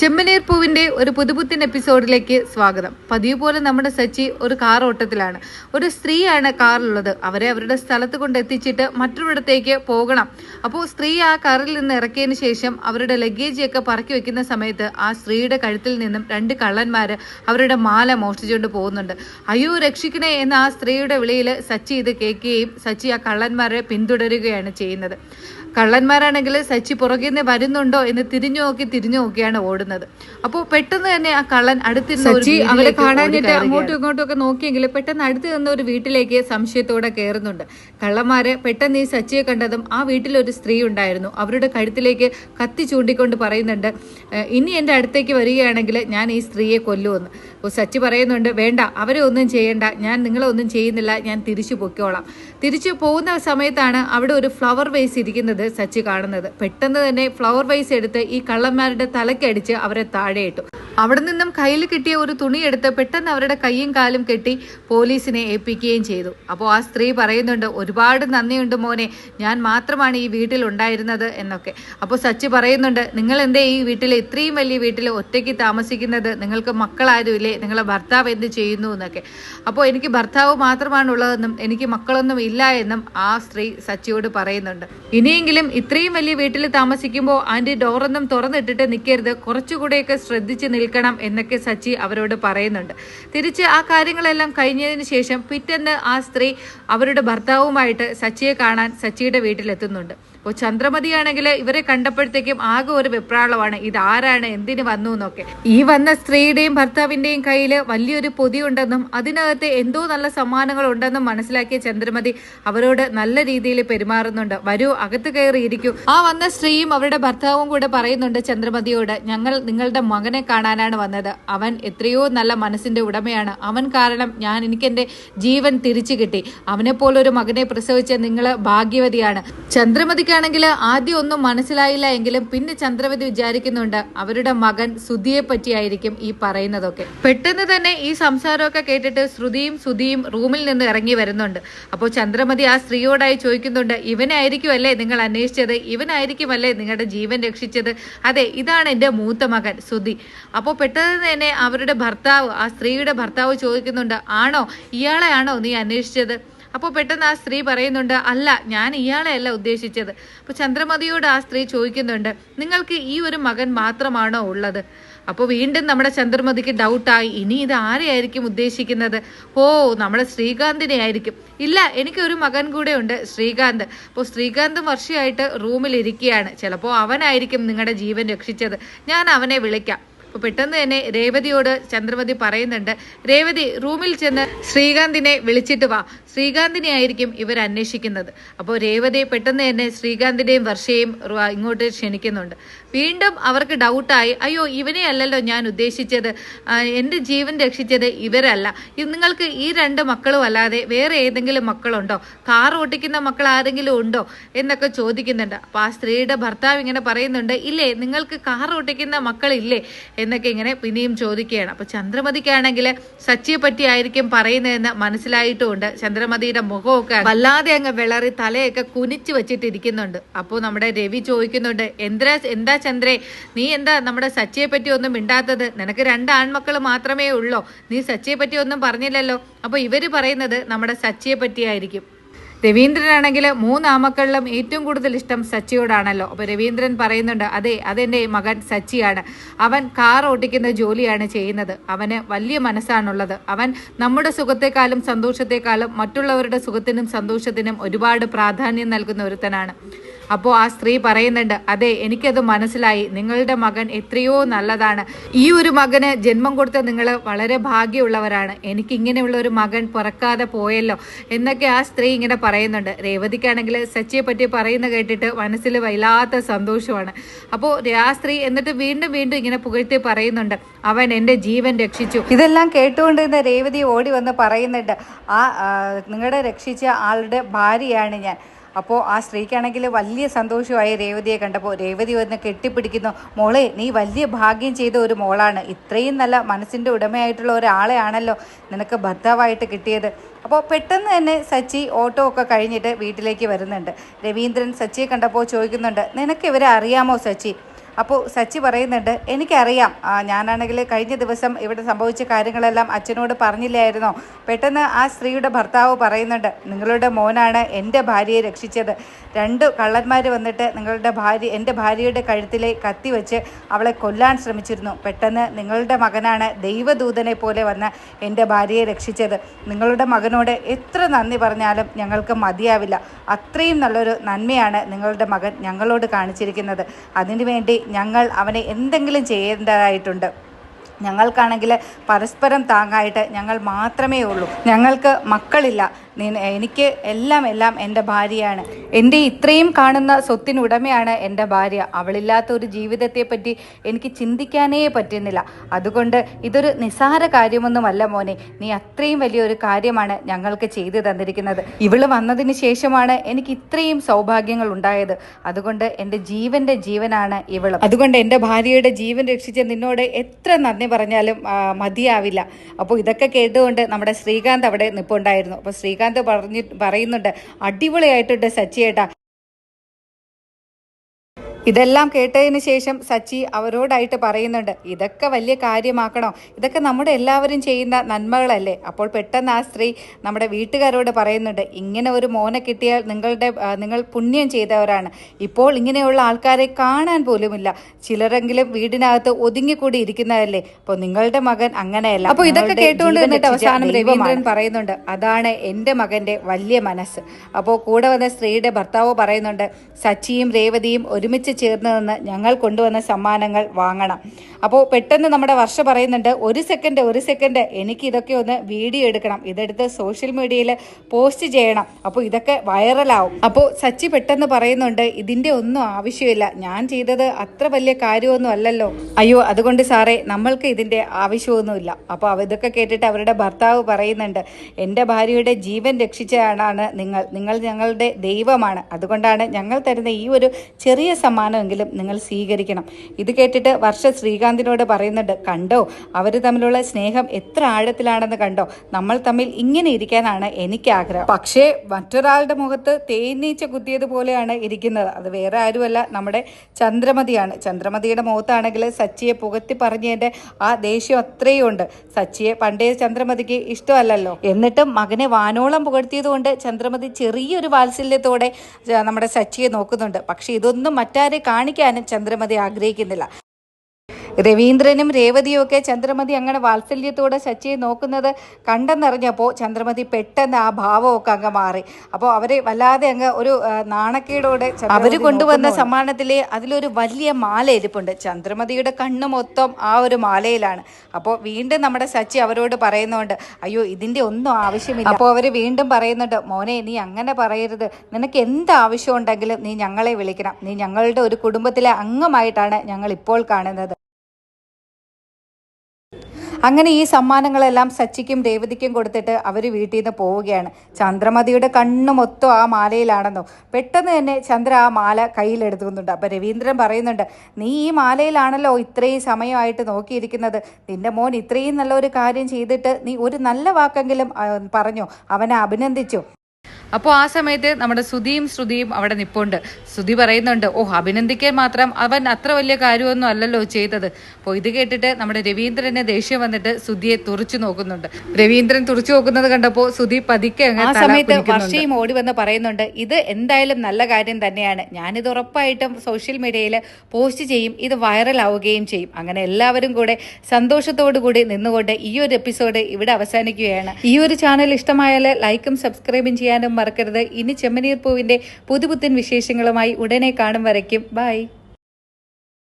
ചെമ്മനീർ പൂവിന്റെ ഒരു പുതുപുത്തിൻ എപ്പിസോഡിലേക്ക് സ്വാഗതം. പതിവ് പോലെ നമ്മുടെ സച്ചി ഒരു കാർ ഓട്ടത്തിലാണ്. ഒരു സ്ത്രീയാണ് കാറിലുള്ളത്. അവരെ അവരുടെ സ്ഥലത്ത് കൊണ്ട് എത്തിച്ചിട്ട് മറ്റൊരിടത്തേക്ക് പോകണം. അപ്പോൾ സ്ത്രീ ആ കാറിൽ നിന്ന് ഇറക്കിയതിന് ശേഷം അവരുടെ ലഗേജ് ഒക്കെ പറക്കി വെക്കുന്ന സമയത്ത് ആ സ്ത്രീയുടെ കഴുത്തിൽ നിന്നും രണ്ട് കള്ളന്മാർ അവരുടെ മാല മോഷ്ടിച്ചുകൊണ്ട് പോകുന്നുണ്ട്. അയ്യോ രക്ഷിക്കണേ എന്ന് ആ സ്ത്രീയുടെ വിളിയിൽ സച്ചി ഇത് കേൾക്കുകയും സച്ചി ആ കള്ളന്മാരെ പിന്തുടരുകയാണ് ചെയ്യുന്നത്. കള്ളന്മാരാണെങ്കിൽ സച്ചി പുറകിൽ നിന്ന് വരുന്നുണ്ടോ എന്ന് തിരിഞ്ഞു നോക്കി തിരിഞ്ഞു നോക്കിയാണ് ഓടുന്നത്. അപ്പോൾ പെട്ടെന്ന് തന്നെ ആ കള്ളൻ അടുത്ത് ഒരു സച്ചി അവരെ കാണാനായിട്ട്. അങ്ങോട്ടും ഇങ്ങോട്ടും ഒക്കെ നോക്കിയെങ്കിൽ പെട്ടെന്ന് അടുത്ത് നിന്ന ഒരു വീട്ടിലേക്ക് സംശയത്തോടെ കയറുന്നുണ്ട്. കള്ളന്മാരെ പെട്ടെന്ന് ഈ സച്ചിയെ കണ്ടതും ആ വീട്ടിലൊരു സ്ത്രീ ഉണ്ടായിരുന്നു. അവരുടെ കഴുത്തിലേക്ക് കത്തി ചൂണ്ടിക്കൊണ്ട് പറയുന്നുണ്ട് ഇനി എന്റെ അടുത്തേക്ക് വരികയാണെങ്കിൽ ഞാൻ ഈ സ്ത്രീയെ കൊല്ലുമെന്ന്. അപ്പോൾ സച്ചി പറയുന്നുണ്ട് വേണ്ട അവരെ ഒന്നും ചെയ്യണ്ട. ഞാൻ നിങ്ങളെ ഒന്നും ചെയ്യുന്നില്ല. ഞാൻ തിരിച്ചു പൊക്കോളാം തിരിച്ചു പോകുന്ന സമയത്താണ് അവിടെ ഒരു ഫ്ലവർ വേസ് ഇരിക്കുന്നത് സച്ചി കാണുന്നത്. പെട്ടെന്ന് തന്നെ ഫ്ലവർ വൈസ് എടുത്ത് ഈ കള്ളന്മാരുടെ തലക്കടിച്ച് അവരെ താഴെ ഇട്ടു അവിടെ നിന്നും കയ്യിൽ കിട്ടിയ ഒരു തുണി എടുത്ത് പെട്ടെന്ന് അവരുടെ കൈയും കാലും കെട്ടി പോലീസിനെ ഏൽപ്പിക്കുകയും ചെയ്തു. അപ്പോൾ ആ സ്ത്രീ പറയുന്നുണ്ട് ഒരുപാട് നന്ദിയുണ്ട് മോനെ ഞാൻ മാത്രമാണ് ഈ വീട്ടിൽ ഉണ്ടായിരുന്നത് എന്നൊക്കെ. അപ്പോൾ സച്ചി പറയുന്നുണ്ട് നിങ്ങൾ എന്തേ ഈ വീട്ടിൽ ഇത്രയും വലിയ വീട്ടിൽ ഒറ്റയ്ക്ക് താമസിക്കുന്നത്? നിങ്ങൾക്ക് മക്കളാരുമില്ലേ? നിങ്ങളെ ഭർത്താവ് എന്ത് ചെയ്യുന്നു എന്നൊക്കെ. അപ്പോൾ എനിക്ക് ഭർത്താവ് മാത്രമാണുള്ളതെന്നും എനിക്ക് മക്കളൊന്നും ഇല്ല എന്നും ആ സ്ത്രീ സച്ചിയോട് പറയുന്നുണ്ട്. ഇനിയെങ്കിലും ഇത്രയും വലിയ വീട്ടിൽ താമസിക്കുമ്പോൾ ആന്റി ഡോറൊന്നും തുറന്നിട്ടിട്ട് നിൽക്കരുത് കുറച്ചുകൂടെയൊക്കെ ശ്രദ്ധിച്ച് നിൽക്കണം എന്നൊക്കെ സച്ചി അവരോട് പറയുന്നുണ്ട്. തിരിച്ച് ആ കാര്യങ്ങളെല്ലാം കഴിഞ്ഞതിന് ശേഷം പിറ്റേന്ന് ആ സ്ത്രീ അവരുടെ ഭർത്താവുമായിട്ട് സച്ചിയെ കാണാൻ സച്ചിയുടെ വീട്ടിലെത്തുന്നുണ്ട്. അപ്പോൾ ചന്ദ്രമതിയാണെങ്കിൽ ഇവരെ കണ്ടപ്പോഴത്തേക്കും ആകെ ഒരു വെപ്രാളമാണ്. ഇത് ആരാണ്? എന്തിനു വന്നു എന്നൊക്കെ. ഈ വന്ന സ്ത്രീയുടെയും ഭർത്താവിന്റെയും കയ്യിൽ വലിയൊരു പൊതി ഉണ്ടെന്നും അതിനകത്ത് എന്തോ നല്ല സമ്മാനങ്ങൾ ഉണ്ടെന്നും മനസ്സിലാക്കിയ ചന്ദ്രമതി അവരോട് നല്ല രീതിയിൽ പെരുമാറുന്നുണ്ട്. വരൂ അകത്ത് കയറി ഇരിക്കൂ ആ വന്ന സ്ത്രീയും അവരുടെ ഭർത്താവും കൂടെ പറയുന്നുണ്ട് ചന്ദ്രമതിയോട് ഞങ്ങൾ നിങ്ങളുടെ മകനെ കാണാനാണ് വന്നത്. അവൻ എത്രയോ നല്ല മനസ്സിന്റെ ഉടമയാണ്. അവൻ കാരണം ഞാൻ എനിക്ക് എന്റെ ജീവൻ തിരിച്ചു കിട്ടി. അവനെ പോലൊരു മകനെ പ്രസവിച്ച നിങ്ങൾ ഭാഗ്യവതിയാണ്. ചന്ദ്രമതിക്കാണെങ്കിൽ ആദ്യം ഒന്നും മനസ്സിലായില്ല എങ്കിലും പിന്നെ ചന്ദ്രവതി വിചാരിക്കുന്നുണ്ട് അവരുടെ മകൻ സുധിയെ പറ്റിയായിരിക്കും ഈ പറയുന്നതൊക്കെ. പെട്ടെന്ന് തന്നെ ഈ സംസാരമൊക്കെ കേട്ടിട്ട് ശ്രുതിയും സുധിയും റൂമിൽ നിന്ന് ഇറങ്ങി വരുന്നുണ്ട്. അപ്പോൾ ചന്ദ്രമതി ആ സ്ത്രീയോടായി ചോദിക്കുന്നുണ്ട് ഇവനായിരിക്കും അല്ലേ നിങ്ങൾ അന്വേഷിച്ചത്? ഇവനായിരിക്കുമല്ലേ നിങ്ങളുടെ ജീവൻ രക്ഷിച്ചത്? അതെ ഇതാണ് എന്റെ മൂത്ത മകൻ സുധി. അപ്പോൾ പെട്ടെന്ന് തന്നെ അവരുടെ ഭർത്താവ് ആ സ്ത്രീയുടെ ഭർത്താവ് ചോദിക്കുന്നുണ്ട് ആണോ? ഇയാളെയാണോ നീ അന്വേഷിച്ചത്? അപ്പോൾ പെട്ടെന്ന് ആ സ്ത്രീ പറയുന്നുണ്ട് അല്ല ഞാൻ ഇയാളെ അല്ല ഉദ്ദേശിച്ചത്. അപ്പോൾ ചന്ദ്രമതിയോട് ആ സ്ത്രീ ചോദിക്കുന്നുണ്ട് നിങ്ങൾക്ക് ഈ ഒരു മകൻ മാത്രമാണോ ഉള്ളത്? അപ്പോൾ വീണ്ടും നമ്മുടെ ചന്ദ്രമതിക്ക് ഡൗട്ടായി ഇനി ഇത് ആരെയായിരിക്കും ഉദ്ദേശിക്കുന്നത്? ഓ നമ്മുടെ ശ്രീകാന്തിനെ ആയിരിക്കും. ഇല്ല എനിക്ക് ഒരു മകൻ കൂടെ ഉണ്ട് ശ്രീകാന്ത്. അപ്പോൾ ശ്രീകാന്ത് വർഷമായിട്ട് റൂമിൽ ഇരിക്കുകയാണ്. ചിലപ്പോൾ അവനായിരിക്കും നിങ്ങളുടെ ജീവൻ രക്ഷിച്ചത്. ഞാൻ അവനെ വിളിക്കാം. അപ്പോൾ പെട്ടെന്ന് തന്നെ രേവതിയോട് ചന്ദ്രമതി പറയുന്നുണ്ട് രേവതി റൂമിൽ ചെന്ന് ശ്രീകാന്തിനെ വിളിച്ചിട്ട് വാ. ശ്രീകാന്തിനെ ആയിരിക്കും ഇവർ അന്വേഷിക്കുന്നത്. അപ്പോൾ രേവതയെ പെട്ടെന്ന് തന്നെ ശ്രീകാന്തിന്റെയും വർഷയും ഇങ്ങോട്ട് ക്ഷണിക്കുന്നുണ്ട്. വീണ്ടും അവർക്ക് ഡൗട്ടായി അയ്യോ ഇവനെ അല്ലല്ലോ ഞാൻ ഉദ്ദേശിച്ചത്. എന്റെ ജീവൻ രക്ഷിച്ചത് ഇവരല്ല. നിങ്ങൾക്ക് ഈ രണ്ട് മക്കളും അല്ലാതെ വേറെ ഏതെങ്കിലും മക്കളുണ്ടോ? കാർ ഓട്ടിക്കുന്ന മക്കൾ ആരെങ്കിലും ഉണ്ടോ? എന്നൊക്കെ ചോദിക്കുന്നുണ്ട്. അപ്പോൾ ആ സ്ത്രീയുടെ ഭർത്താവ് ഇങ്ങനെ പറയുന്നുണ്ട് ഇല്ലേ നിങ്ങൾക്ക് കാർ ഓട്ടിക്കുന്ന മക്കളില്ലേ? എന്നൊക്കെ ഇങ്ങനെ പിന്നെയും ചോദിക്കുകയാണ്. അപ്പോൾ ചന്ദ്രമതിക്കാണെങ്കിൽ സച്ചിയെ പറ്റി ആയിരിക്കും പറയുന്നതെന്ന് മനസ്സിലായിട്ടുമുണ്ട്. ചന്ദ്രമതിയുടെ മുഖമൊക്കെ വല്ലാതെ അങ്ങ് വിളറി തലയൊക്കെ കുനിച്ചു വെച്ചിട്ടിരിക്കുന്നുണ്ട്. അപ്പോൾ നമ്മുടെ രവി ചോദിക്കുന്നുണ്ട് എന്താ എന്താ ചന്ദ്രേ? നീ എന്താ നമ്മുടെ സച്ചിയെ പറ്റി ഒന്നും മിണ്ടാത്തത്? നിനക്ക് രണ്ട് ആൺമക്കൾ മാത്രമേ ഉള്ളോ? നീ സച്ചിയെ പറ്റി ഒന്നും പറഞ്ഞില്ലല്ലോ? അപ്പോൾ ഇവർ പറയുന്നത് നമ്മുടെ സച്ചിയെ പറ്റിയായിരിക്കും. രവീന്ദ്രനാണെങ്കിൽ മൂന്ന് ആമക്കളിലും ഏറ്റവും കൂടുതൽ ഇഷ്ടം സച്ചിയോടാണല്ലോ. അപ്പോൾ രവീന്ദ്രൻ പറയുന്നുണ്ട് അതെ അതെന്റെ മകൻ സച്ചിയാണ്. അവൻ കാർ ഓട്ടിക്കുന്ന ജോലിയാണ് ചെയ്യുന്നത്. അവന് വലിയ മനസ്സാണുള്ളത്. അവൻ നമ്മുടെ സുഖത്തെക്കാളും സന്തോഷത്തെക്കാളും മറ്റുള്ളവരുടെ സുഖത്തിനും സന്തോഷത്തിനും ഒരുപാട് പ്രാധാന്യം നൽകുന്ന ഒരുത്തനാണ്. അപ്പോൾ ആ സ്ത്രീ പറയുന്നുണ്ട് അതെ എനിക്കത് മനസ്സിലായി. നിങ്ങളുടെ മകൻ എത്രയോ നല്ലതാണ്. ഈ ഒരു മകന് ജന്മം കൊടുത്ത നിങ്ങൾ വളരെ ഭാഗ്യമുള്ളവരാണ്. എനിക്ക് ഇങ്ങനെയുള്ള ഒരു മകൻ പിറക്കാതെ പോയല്ലോ. എന്നൊക്കെ ആ സ്ത്രീ ഇങ്ങനെ പറയുന്നുണ്ട്. രേവതിക്കാണെങ്കിൽ സച്ചിയെ പറ്റി പറയുന്ന കേട്ടിട്ട് മനസ്സിൽ വല്ലാത്ത സന്തോഷമാണ്. അപ്പോൾ ആ സ്ത്രീ എന്നിട്ട് വീണ്ടും വീണ്ടും ഇങ്ങനെ പുകഴ്ത്തി പറയുന്നുണ്ട് അവൻ എന്റെ ജീവൻ രക്ഷിച്ചു. ഇതെല്ലാം കേട്ടുകൊണ്ടിരുന്ന രേവതി ഓടി വന്ന് പറയുന്നുണ്ട് ആ നിങ്ങളുടെ രക്ഷിച്ച ആളുടെ ഭാര്യയാണ് ഞാൻ. അപ്പോൾ ആ സ്ത്രീക്കാണെങ്കിൽ വലിയ സന്തോഷമായി രേവതിയെ കണ്ടപ്പോൾ രേവതി വന്ന് കെട്ടിപ്പിടിക്കുന്നു മോളെ നീ വലിയ ഭാഗ്യം ചെയ്ത ഒരു മോളാണ്. ഇത്രയും നല്ല മനസ്സിന്റെ ഉടമയായിട്ടുള്ള ഒരാളെയാണല്ലോ നിനക്ക് ഭർത്താവായിട്ട് കിട്ടിയത്. അപ്പോൾ പെട്ടെന്ന് തന്നെ സച്ചി ഓട്ടോ ഒക്കെ കഴിഞ്ഞിട്ട് വീട്ടിലേക്ക് വരുന്നുണ്ട്. രവീന്ദ്രൻ സച്ചിയെ കണ്ടപ്പോൾ ചോദിക്കുന്നുണ്ട് നിനക്ക് ഇവരെ അറിയാമോ സച്ചി? അപ്പോൾ സച്ചി പറയുന്നുണ്ട് എനിക്കറിയാം. ഞാനാണെങ്കിൽ കഴിഞ്ഞ ദിവസം ഇവിടെ സംഭവിച്ച കാര്യങ്ങളെല്ലാം അച്ഛനോട് പറഞ്ഞില്ലായിരുന്നോ? പെട്ടെന്ന് ആ സ്ത്രീയുടെ ഭർത്താവ് പറയുന്നുണ്ട് നിങ്ങളുടെ മോനാണ് എന്റെ ഭാര്യയെ രക്ഷിച്ചത്. രണ്ട് കള്ളന്മാർ വന്നിട്ട് നിങ്ങളുടെ ഭാര്യ എന്റെ ഭാര്യയുടെ കഴുത്തിലെ കത്തി വെച്ച് അവളെ കൊല്ലാൻ ശ്രമിച്ചിരുന്നു. പെട്ടെന്ന് നിങ്ങളുടെ മകനാണ് ദൈവദൂതനെ പോലെ വന്ന് എന്റെ ഭാര്യയെ രക്ഷിച്ചത്. നിങ്ങളുടെ മകനോട് എത്ര നന്ദി പറഞ്ഞാലും ഞങ്ങൾക്ക് മതിയാവില്ല. അത്രയും നല്ലൊരു നന്മയാണ് നിങ്ങളുടെ മകൻ ഞങ്ങളോട് കാണിച്ചിരിക്കുന്നത്. അതിനുവേണ്ടി ഞങ്ങൾ അവനെ എന്തെങ്കിലും ചെയ്യേണ്ടതായിട്ടുണ്ട്. ഞങ്ങൾക്കാണെങ്കിൽ പരസ്പരം താങ്ങായിട്ട് ഞങ്ങൾ മാത്രമേ ഉള്ളൂ. ഞങ്ങൾക്ക് മക്കളില്ല. എനിക്ക് എല്ലാം എല്ലാം എന്റെ ഭാര്യയാണ്. എന്റെ ഇത്രയും കാണുന്ന സ്വത്തിനുടമയാണ് എന്റെ ഭാര്യ. അവളില്ലാത്ത ഒരു ജീവിതത്തെ പറ്റി എനിക്ക് ചിന്തിക്കാനേ പറ്റുന്നില്ല. അതുകൊണ്ട് ഇതൊരു നിസ്സാര കാര്യമൊന്നുമല്ല മോനെ. നീ അത്രയും വലിയൊരു കാര്യമാണ് ഞങ്ങൾക്ക് ചെയ്തു തന്നിരിക്കുന്നത്. ഇവൾ വന്നതിന് ശേഷമാണ് എനിക്ക് ഇത്രയും സൗഭാഗ്യങ്ങൾ ഉണ്ടായത്. അതുകൊണ്ട് എന്റെ ജീവന്റെ ജീവനാണ് ഇവൾ. അതുകൊണ്ട് എന്റെ ഭാര്യയുടെ ജീവൻ രക്ഷിച്ച നിന്നോട് എത്ര നന്ദി പറഞ്ഞാലും മതിയാവില്ല. അപ്പോൾ ഇതൊക്കെ കേട്ടുകൊണ്ട് നമ്മുടെ ശ്രീകാന്ത് അവിടെ നിപ്പുണ്ടായിരുന്നു. അപ്പോൾ ശ്രീകാന്ത് പറഞ്ഞ് പറയുന്നുണ്ട്. അടിപൊളിയായിട്ടുണ്ട് സച്ചിയേട്ടാ. ഇതെല്ലാം കേട്ടതിന് ശേഷം സച്ചി അവരോടായിട്ട് പറയുന്നുണ്ട് ഇതൊക്കെ വലിയ കാര്യമാക്കണോ? ഇതൊക്കെ നമ്മുടെ എല്ലാവരും ചെയ്യുന്ന നന്മകളല്ലേ? അപ്പോൾ പെട്ടെന്ന് ആ സ്ത്രീ നമ്മുടെ വീട്ടുകാരോട് പറയുന്നുണ്ട് ഇങ്ങനെ ഒരു മോനെ കിട്ടിയാൽ നിങ്ങളുടെ നിങ്ങൾ പുണ്യം ചെയ്തവരാണ്. ഇപ്പോൾ ഇങ്ങനെയുള്ള ആൾക്കാരെ കാണാൻ പോലുമില്ല. ചിലരെങ്കിലും വീടിനകത്ത് ഒതുങ്ങിക്കൂടി ഇരിക്കുന്നതല്ലേ? അപ്പോൾ നിങ്ങളുടെ മകൻ അങ്ങനെയല്ല. അപ്പോൾ ഇതൊക്കെ കേട്ടുകൊണ്ട് നിന്നിട്ട് അവസാനം. രവീന്ദ്രൻ പറയുന്നുണ്ട് അതാണ് എന്റെ മകന്റെ വലിയ മനസ്സ്. അപ്പോൾ കൂടെ വന്ന സ്ത്രീയുടെ ഭർത്താവ് പറയുന്നുണ്ട് സച്ചിയും രേവതിയും ഒരുമിച്ച് ചേർന്ന് നിന്ന് ഞങ്ങൾ കൊണ്ടുവന്ന സമ്മാനങ്ങൾ വാങ്ങണം. അപ്പോൾ പെട്ടെന്ന് നമ്മുടെ വർഷ പറയുന്നുണ്ട് ഒരു സെക്കൻഡ് ഒരു സെക്കൻഡ് എനിക്ക് ഇതൊക്കെ ഒന്ന് വീഡിയോ എടുക്കണം. ഇതെടുത്ത് സോഷ്യൽ മീഡിയയിൽ പോസ്റ്റ് ചെയ്യണം. അപ്പോൾ ഇതൊക്കെ വൈറലാവും അപ്പോൾ സച്ചി പെട്ടെന്ന് പറയുന്നുണ്ട് ഇതിന്റെ ഒന്നും ആവശ്യമില്ല. ഞാൻ ചെയ്തത് അത്ര വലിയ കാര്യമൊന്നും അല്ലല്ലോ. അയ്യോ അതുകൊണ്ട് സാറേ നമ്മൾക്ക് ഇതിന്റെ ആവശ്യമൊന്നുമില്ല. അപ്പോൾ ഇതൊക്കെ കേട്ടിട്ട് അവരുടെ ഭർത്താവ് പറയുന്നുണ്ട് എന്റെ ഭാര്യയുടെ ജീവൻ രക്ഷിച്ചതാണ് നിങ്ങൾ. നിങ്ങൾ ഞങ്ങളുടെ ദൈവമാണ്. അതുകൊണ്ടാണ് ഞങ്ങൾ തരുന്ന ഈ ഒരു ചെറിയ സമ്മാനമെങ്കിലും നിങ്ങൾ സ്വീകരിക്കണം. ഇത് കേട്ടിട്ട് വർഷ ശ്രീകാന്തിനോട് പറയുന്നുണ്ട് കണ്ടോ അവർ തമ്മിലുള്ള സ്നേഹം എത്ര ആഴത്തിലാണെന്ന് കണ്ടോ. നമ്മൾ തമ്മിൽ ഇങ്ങനെ ഇരിക്കാനാണ് എനിക്ക് ആഗ്രഹം പക്ഷേ മറ്റൊരാളുടെ മുഖത്ത് തേനീച്ച കുത്തിയതുപോലെയാണ് ഇരിക്കുന്നത്. അത് വേറെ ആരുമല്ല നമ്മുടെ ചന്ദ്രമതിയാണ്. ചന്ദ്രമതിയുടെ മുഖത്താണെങ്കിൽ സച്ചിയെ പുകത്തി പറഞ്ഞതിന്റെ ആ ദേഷ്യം അത്രയും ഉണ്ട്. സച്ചിയെ പണ്ടേ ചന്ദ്രമതിക്ക് ഇഷ്ടമല്ലല്ലോ. എന്നിട്ടും മകനെ വാനോളം പുകഴ്ത്തിയതുകൊണ്ട് ചന്ദ്രമതി ചെറിയൊരു വാത്സല്യത്തോടെ നമ്മുടെ സച്ചിയെ നോക്കുന്നുണ്ട്. പക്ഷെ ഇതൊന്നും മറ്റാരെ കാണിക്കാനും ചന്ദ്രമതി ആഗ്രഹിക്കുന്നില്ല. രവീന്ദ്രനും രേവതിയും ഒക്കെ ചന്ദ്രമതി അങ്ങനെ വാത്സല്യത്തോടെ ശച്ചിയെ നോക്കുന്നത് കണ്ടെന്നറിഞ്ഞപ്പോൾ ചന്ദ്രമതി പെട്ടെന്ന് ആ ഭാവമൊക്കെ അങ്ങ് മാറി. അപ്പോൾ അവരെ വല്ലാതെ അങ്ങ് ഒരു നാണക്കേടോടെ അവർ കൊണ്ടുവന്ന സമ്മാനത്തിലെ അതിലൊരു വലിയ മാല ഇരിപ്പുണ്ട് ചന്ദ്രമതിയുടെ കണ്ണ് മൊത്തം ആ ഒരു മാലയിലാണ്. അപ്പോൾ വീണ്ടും നമ്മുടെ സച്ചി അവരോട് പറയുന്നുണ്ട് അയ്യോ ഇതിന്റെ ഒന്നും ആവശ്യമില്ല. അപ്പോൾ അവർ വീണ്ടും പറയുന്നുണ്ട് മോനെ നീ അങ്ങനെ പറയരുത്. നിനക്ക് എന്ത് ആവശ്യം ഉണ്ടെങ്കിലും നീ ഞങ്ങളെ വിളിക്കണം. നീ ഞങ്ങളുടെ ഒരു കുടുംബത്തിലെ അംഗമായിട്ടാണ് ഞങ്ങൾ ഇപ്പോൾ കാണുന്നത്. അങ്ങനെ ഈ സമ്മാനങ്ങളെല്ലാം സച്ചിക്കും രേവതിക്കും കൊടുത്തിട്ട് അവർ വീട്ടിൽ നിന്ന് പോവുകയാണ്. ചന്ദ്രമതിയുടെ കണ്ണ് മൊത്തം ആ മാലയിലാണെന്നോ. പെട്ടെന്ന് തന്നെ ചന്ദ്ര ആ മാല കയ്യിലെടുത്തുന്നുണ്ട് അപ്പം രവീന്ദ്രൻ പറയുന്നുണ്ട് നീ ഈ മാലയിലാണല്ലോ ഇത്രയും സമയമായിട്ട് നോക്കിയിരിക്കുന്നത്. നിന്റെ മോൻ ഇത്രയും നല്ലൊരു കാര്യം ചെയ്തിട്ട് നീ ഒരു നല്ല വാക്കെങ്കിലും പറഞ്ഞോ. അവനെ അഭിനന്ദിച്ചു. അപ്പോൾ ആ സമയത്ത് നമ്മുടെ ശ്രുതിയും ശ്രുതിയും അവിടെ നിപ്പുണ്ട്. ശ്രുതി പറയുന്നുണ്ട് ഓ അഭിനന്ദിക്കാൻ മാത്രം അവൻ അത്ര വലിയ കാര്യമൊന്നും അല്ലല്ലോ ചെയ്തത്. അപ്പോൾ ഇത് കേട്ടിട്ട് നമ്മുടെ രവീന്ദ്രനെ ദേഷ്യം വന്നിട്ട് ശ്രുതിയെ തുറച്ചു നോക്കുന്നുണ്ട്. രവീന്ദ്രൻ തുറച്ചു നോക്കുന്നത് കണ്ടപ്പോൾ ശ്രുതി പതുക്കെ ആ സമയത്ത് വർഷയും ഓടി വന്ന് പറയുന്നുണ്ട് ഇത് എന്തായാലും നല്ല കാര്യം തന്നെയാണ്. ഞാനിത് ഉറപ്പായിട്ടും സോഷ്യൽ മീഡിയയിൽ പോസ്റ്റ് ചെയ്യും ഇത് വൈറലാവുകയും ചെയ്യും. അങ്ങനെ എല്ലാവരും കൂടെ സന്തോഷത്തോടു കൂടി നിന്നുകൊണ്ട് ഈ ഒരു എപ്പിസോഡ് ഇവിടെ അവസാനിക്കുകയാണ്. ഈ ഒരു ചാനൽ ഇഷ്ടമായാൽ ലൈക്കും സബ്സ്ക്രൈബും ചെയ്യാനും മറക്കരുത്. ഇനി ചെമ്മനീർ പൂവിന്റെ പുതുപുത്തൻ വിശേഷങ്ങളുമായി ഉടനെ കാണും വരയ്ക്കും. ബൈ